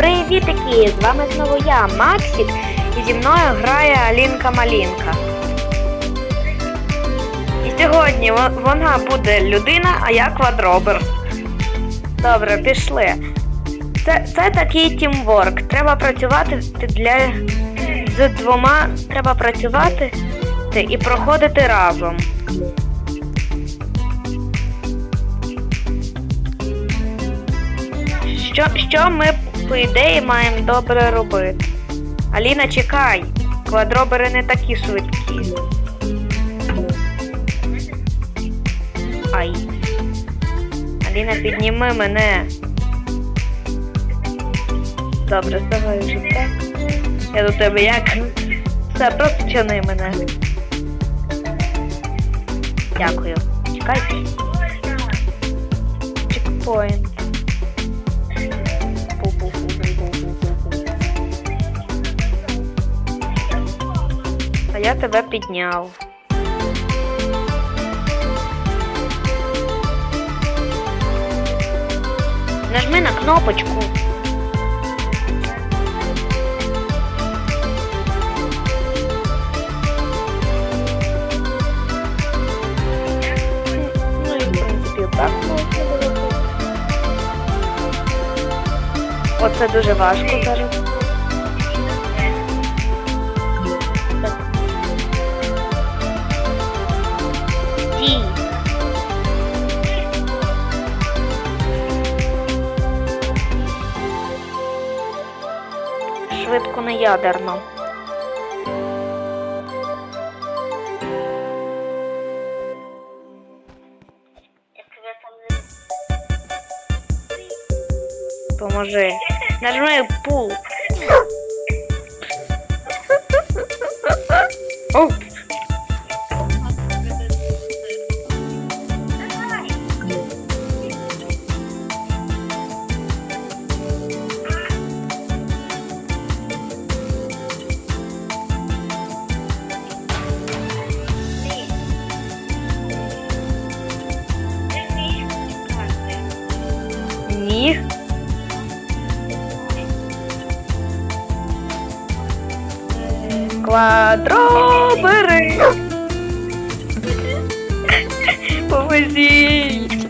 Привітики! З вами знову я, Максик, і зі мною грає Алінка Малінка. І сьогодні вона буде людина, а я квадробер. Добре, пішли. Це, це такий тімворк. Треба працювати для. З двома треба працювати і проходити разом. Що, що ми, по ідеї, маємо добре робити? Аліна, чекай. Квадробери не такі швидкі. Ай. Аліна, підніми мене. Добре, вже так. Я до тебе як? Все, просто чини мене. Дякую. Чекай. Чекпоінт. Я тебе підняв. Нажми на кнопочку. Ну і принципі так можна було. Оце дуже важко зараз. Швидко на ядерно. Поможи. Нажми пул. Оу. Квадробери. Поможіть.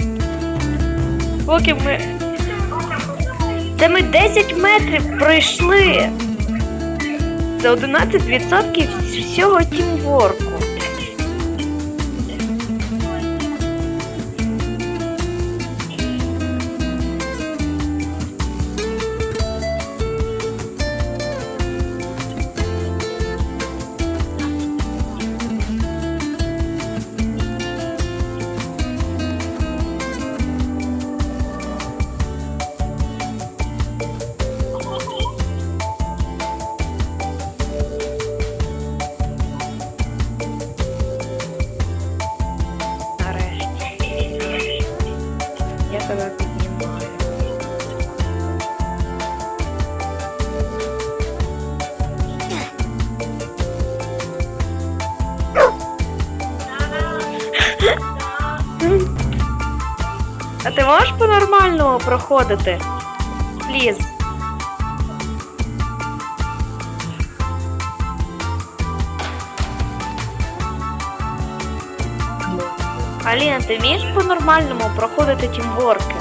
Поки ми. Це ми 10 метрів пройшли. За 11% всього тімворку. Проходити? Пліз. Аліна, ти вмієш по-нормальному проходити тімворки?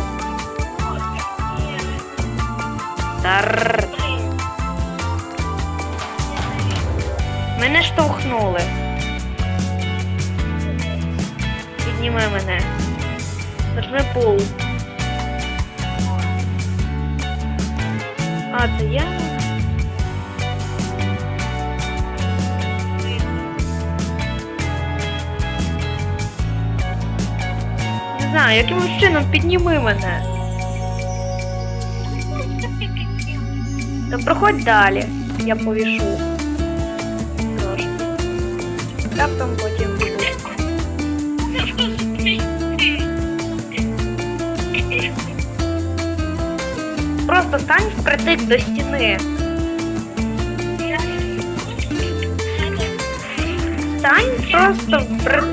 Тарр. Мене штовхнули. Підніми мене. Нажми пул. А, це я? Не знаю, якимось чином підніми мене. То проходь далі. Я повішу. просто стань впритик до стіни. Стань просто впри...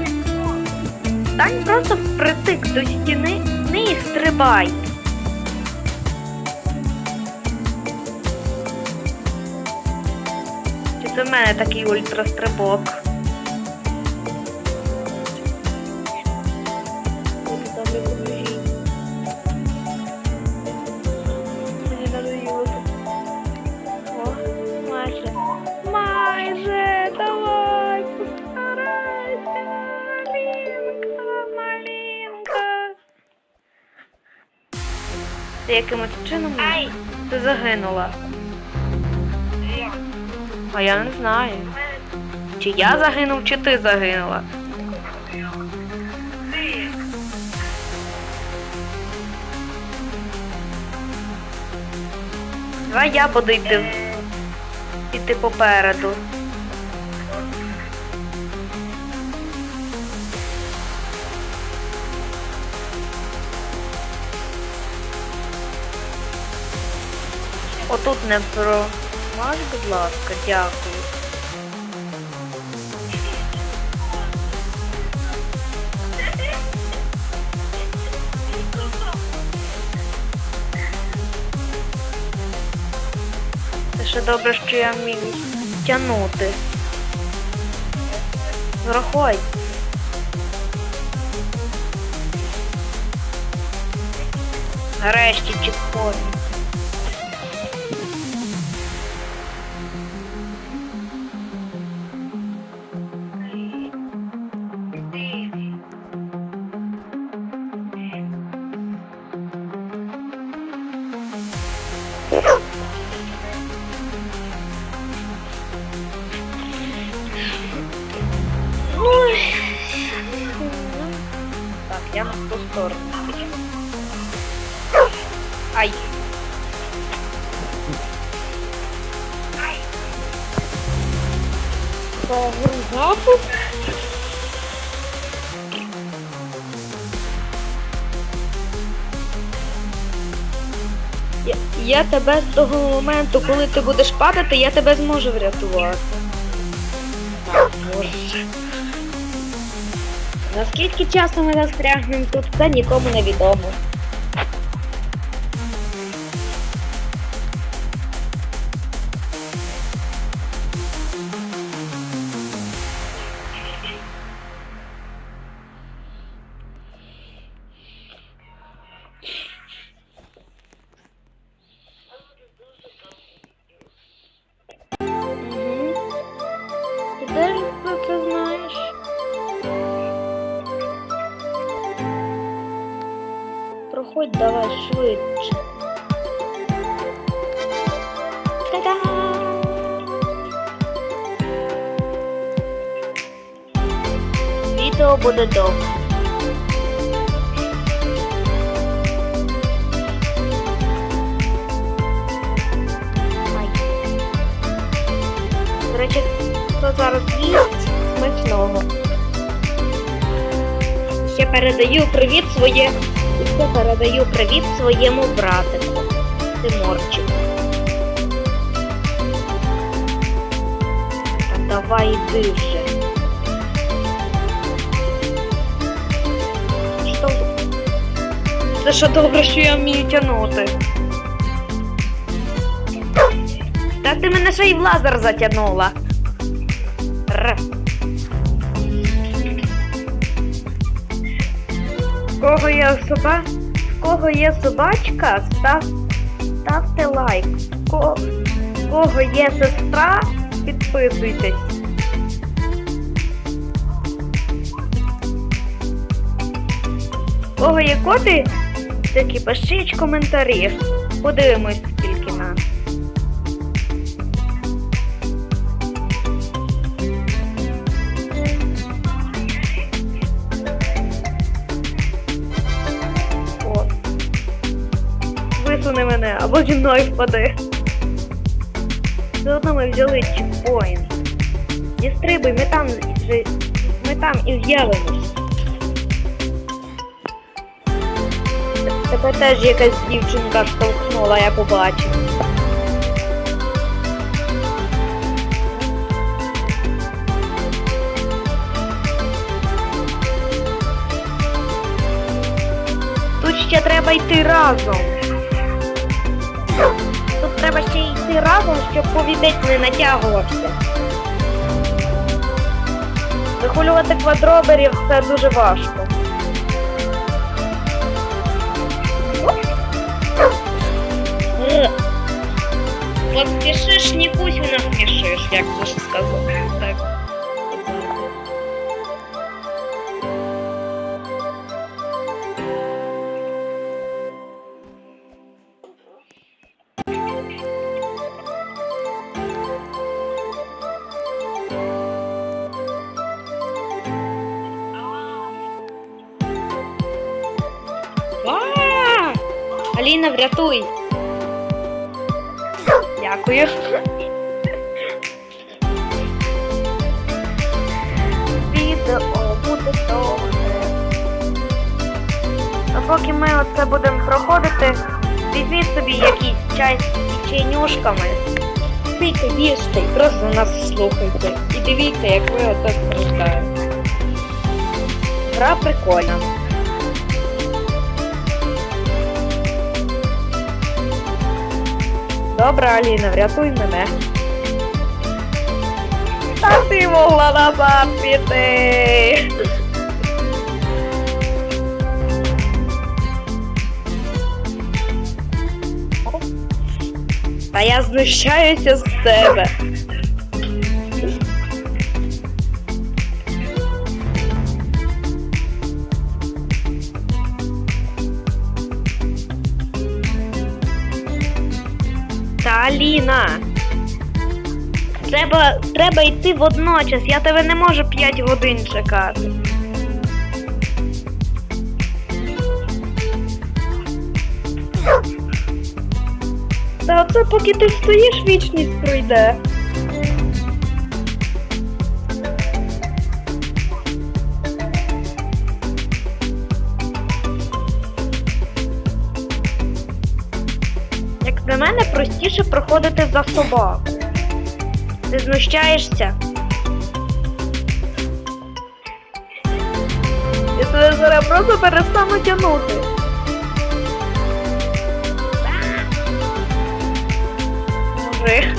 Стань просто впритик до стіни і стрибай. Чи це в мене такий ультрастрибок? Ти якимось чином Ай! ти загинула. А я не знаю. Чи я загинув, чи ти загинула. Ти. Давай я буду йти, йти попереду. Отут не про. Маш, будь ласка, дякую. Це ще добре, що я вмію тягнути. Врахуй. Нарешті чекпоінт. Я ту сторону. Ай. Погрузати? Я, я тебе з того моменту, коли ти будеш падати, я тебе зможу врятувати. Наскільки часу ми застрягнемо тут, це нікому не відомо. Проходь давай швидше. Та-да! Відео буде довго. До речі, хто зараз їсть смачного. Ще передаю привіт своє. І передаю привіт своєму братику. Тиморчику. Та давай йди вже. Що? Це що добре, що я вмію тягнути. Та ти мене ще й в лазер затягнула. Кого є соба? В кого є собачка, став, ставте лайк. В ко- в кого є сестра, підписуйтесь. В кого є коти, такі пишіть коментарі. Подивимось, або зі мною впади. Все одно ми взяли чекпоінт. Дістрибуй, ми там вже. Ми там і з'явимось. Тебе теж якась дівчинка штовхнула, я побачив. Тут ще треба йти разом. всі разом, щоб повідець не натягувався. Вихулювати квадроберів це дуже важко. От пішиш, не пусть у нас пішиш, як дуже сказав. Врятуй! Дякую. Відео буде довге. Поки ми оце будемо проходити, візьміть собі якийсь чай з печенюшками. Пийте, їжте і просто нас слухайте. І дивіться, як ви ото страждаєте. Гра прикольна. Добре, Аліна, врятуй мене. Та ти могла назад піти. Та я знущаюся з тебе. Треба, треба йти водночас. Я тебе не можу 5 годин чекати. Та оце поки ти стоїш, вічність пройде. Як на мене, простіше проходити за собаку. Ти знущаєшся? Я тебе зараз просто перестану тягнути. Мужик.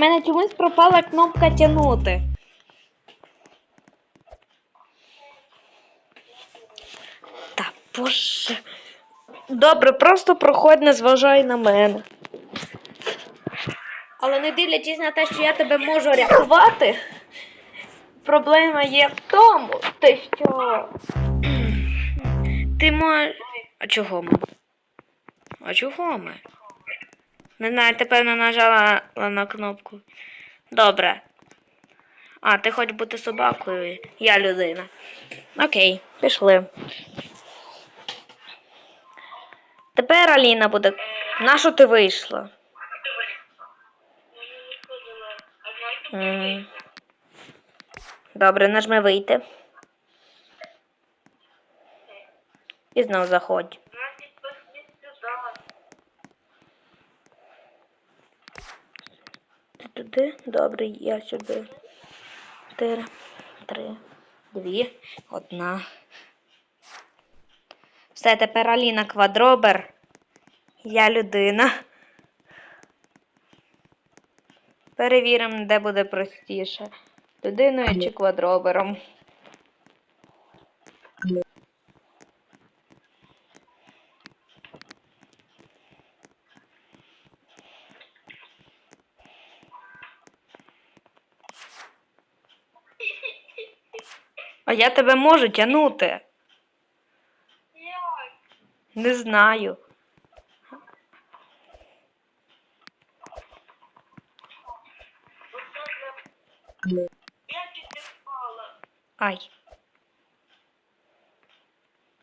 Мене чомусь пропала кнопка тягнути. Та боже. Добре, просто проходь, не зважай на мене. Але не дивлячись на те, що я тебе можу рятувати, проблема є в тому, те, що. Ти можеш. А чого ми? А чого ми? Не знаю, ти певно нажала на кнопку. Добре. А, ти хочеш бути собакою, я людина. Окей, пішли. Тепер Аліна буде. Нащо ти вийшла? Добре, нажми вийти. І знов заходь. Туди? Добре, я сюди. Чотири, три, дві, одна. Все, тепер Аліна квадробер. Я людина. Перевіримо, де буде простіше. Людиною чи квадробером. А я тебе можу тягнути. Не знаю. Ай.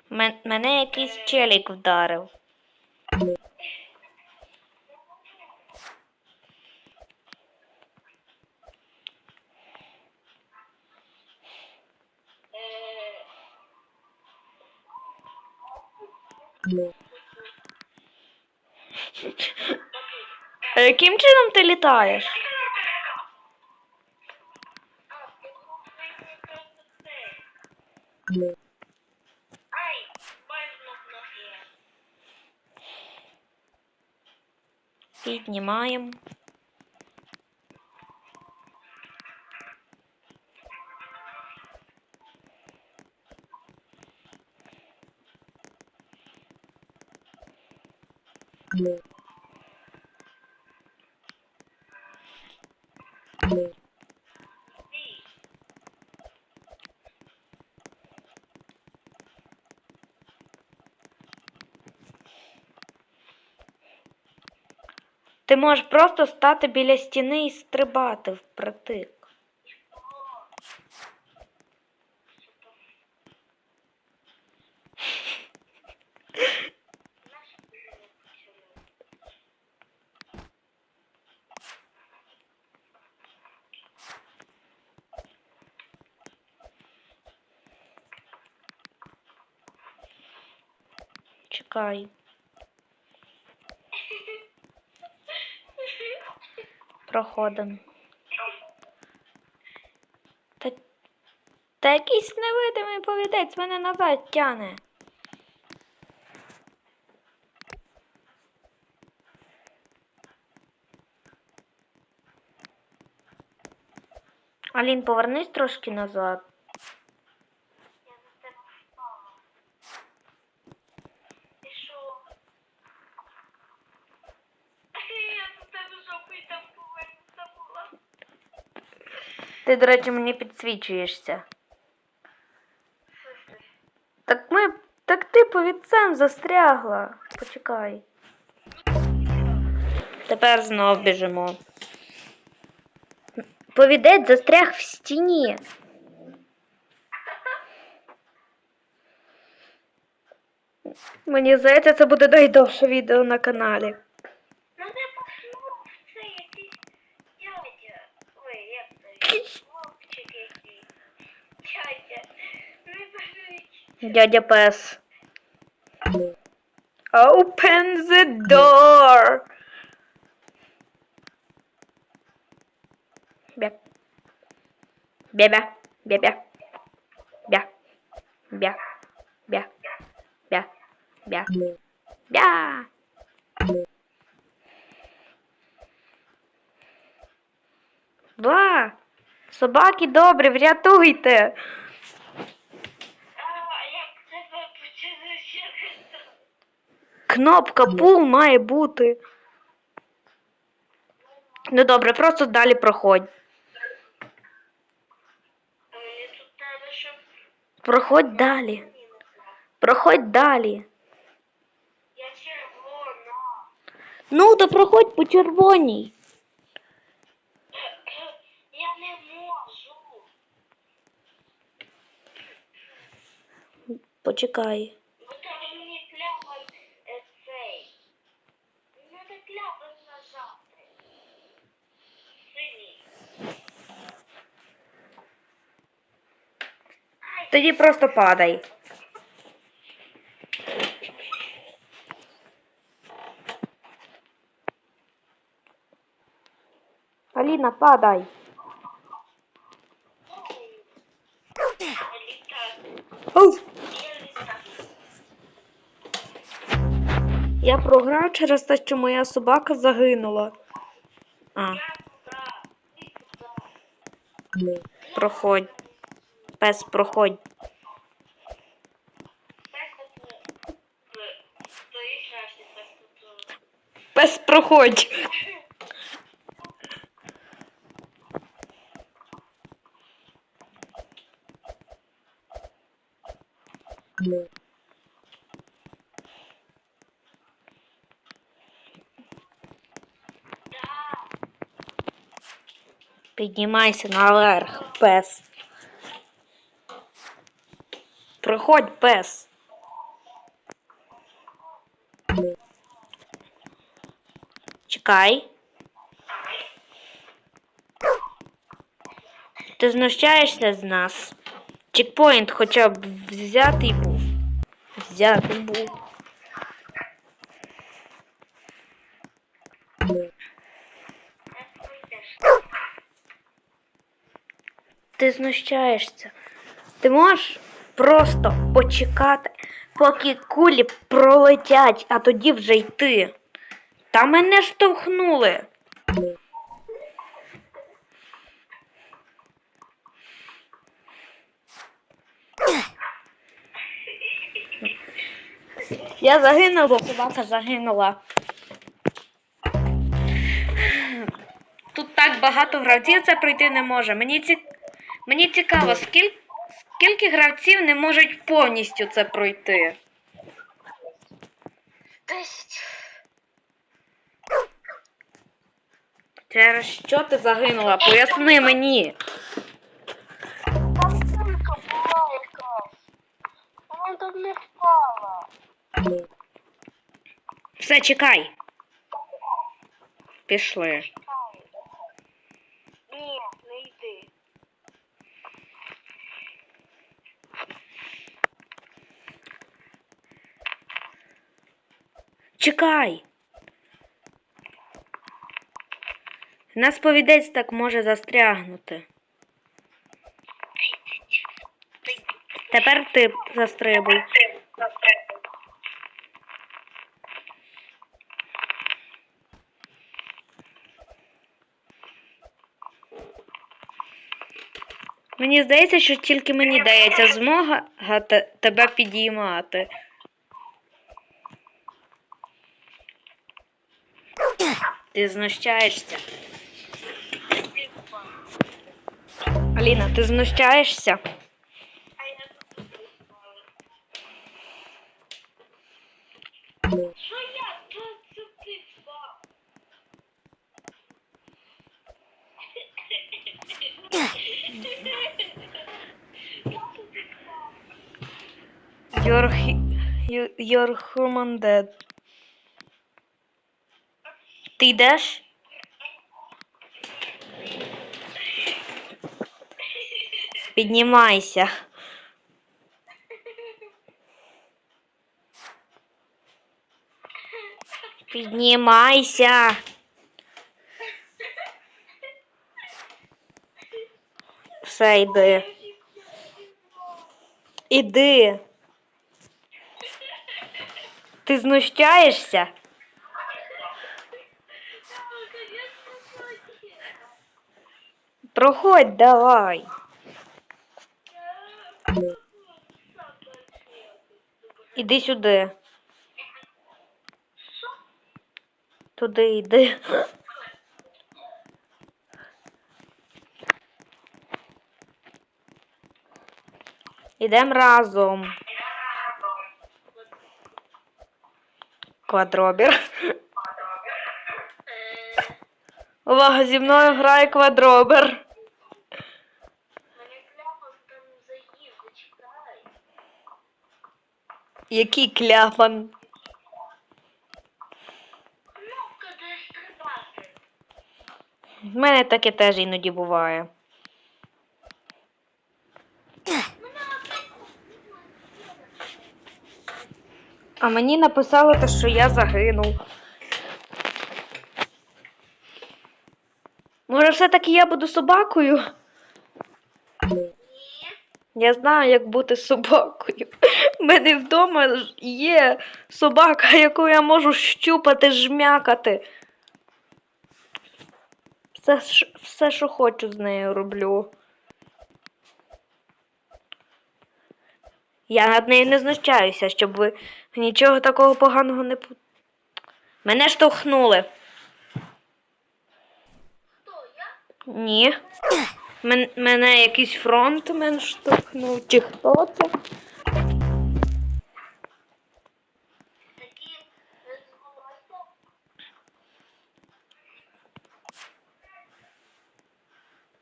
Мен- мене якийсь челік вдарив. А яким чином ти літаєш? Піднімаємо. Ти можеш просто стати біля стіни і стрибати впритик. Чекай. Проходимо. Та, та якийсь невидимий повідець мене назад тяне. Алін, повернись трошки назад. Я за тебе впала. І що? Я за тебе жопою там повернута була. Ти, до речі, мені підсвічуєшся. Так ми. Так ти повідцем застрягла. Почекай. Тепер знов біжимо. Повідець застряг в стіні. Мені здається, це буде найдовше відео на каналі. Мене пошнув це якийсь дядя. Ой, як це? Хлопчик якийсь. Дядя. Не кажіть. Дядя пес. Open the door. Бя. Бя-бя. Бя-бя. Бя. Бя. Бя. Бя. Бя. Бя. Ба. Собаки добрі, врятуйте. Кнопка пул має бути. Ну добре, просто далі проходь. Проходь далі. Проходь далі. я червона. Ну, то проходь по червоній. Я не можу. Почекай. Бо треба мені кляпом е, цей. Надо кляпом нажати. Синій. Тоді просто падай. Аліна, падай. Я програв через те, що моя собака загинула. А, проходь. Пес, проходь. Пес, проходь. Піднімайся наверх, пес. Проходь пес. Чекай. Ти знущаєшся з нас? Чекпоінт хоча б взятий був. Взятий був. Ти знущаєшся. Ти можеш? Просто почекати, поки кулі пролетять, а тоді вже йти. Та мене штовхнули. Я загинула, бо собака загинула. Тут так багато гравців це пройти не може. Мені, ці... Мені цікаво, скіль... скільки гравців не можуть повністю це пройти. Десять. Через що ти загинула? Поясни мені. Там кулька була якась. Вона там не впала. Все, чекай. Пішли. Ні, не йди. Чекай. Нас повідець так може застрягнути. Тепер ти застрибуй. Мені здається, що тільки мені дається змога тебе підіймати. Ти знущаєшся. Аліна, ти знущаєшся? Що я? Це, це ти впав. You're, hu- you- you're human dead. Ти йдеш? Піднімайся. Піднімайся. Все, йди. Іди. Ти знущаєшся? Проходь давай. Іди сюди. Туди йди. Ідем разом. Квадробір. Увага, зі мною грає квадробер. Мене кляпом там заїв, зачекай. Який кляпан. В мене таке теж іноді буває. А мені написали те, що я загинув. Може, все-таки я буду собакою? Я знаю, як бути собакою. У мене вдома є собака, яку я можу щупати, жмякати. Все, все, що хочу з нею роблю. Я над нею не знущаюся, щоб ви нічого такого поганого не Мене штовхнули. Хто я? Ні. Мен, мене якийсь фронтмен штовхнув, чи хто це?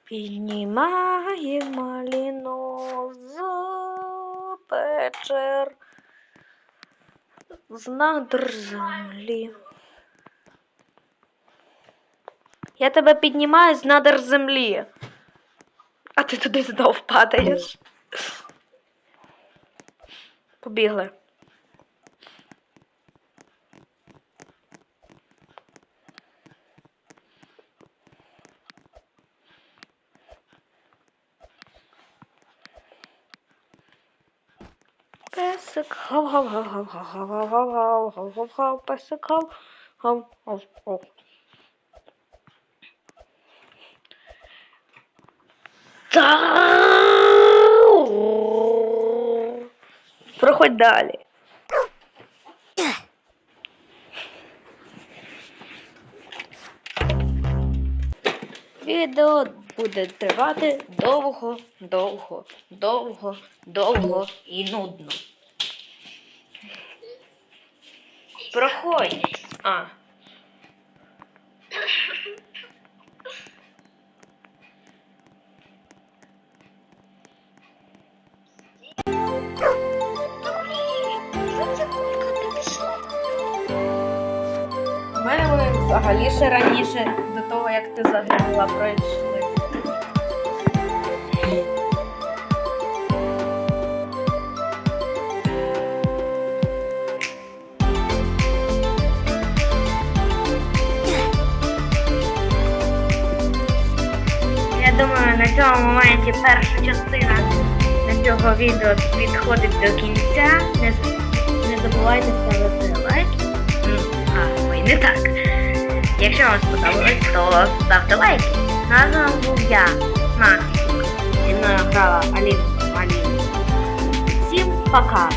Піднімаємо маліно з печер з надр землі. Я тебе піднімаю з надр землі. А ти туди знов падаєш. Побігли. Песик гав гав гав гав гав гав гав гав гав гав гав гав песик гав гав гав гав Проходь далі. Відео буде тривати довго, довго, довго, довго і нудно. Проходь. А. взагалі ще раніше до того, як ти загинула, пройшли. Я думаю, на цьому моменті перша частина на цього відео підходить до кінця. Не, забувайте ставити лайк. Ну, а, ой, не так. Якщо вам сподобалось, то ставте лайки. А з вами був я, Максик. Зі мною грала Аліна Аліна. Всім пока!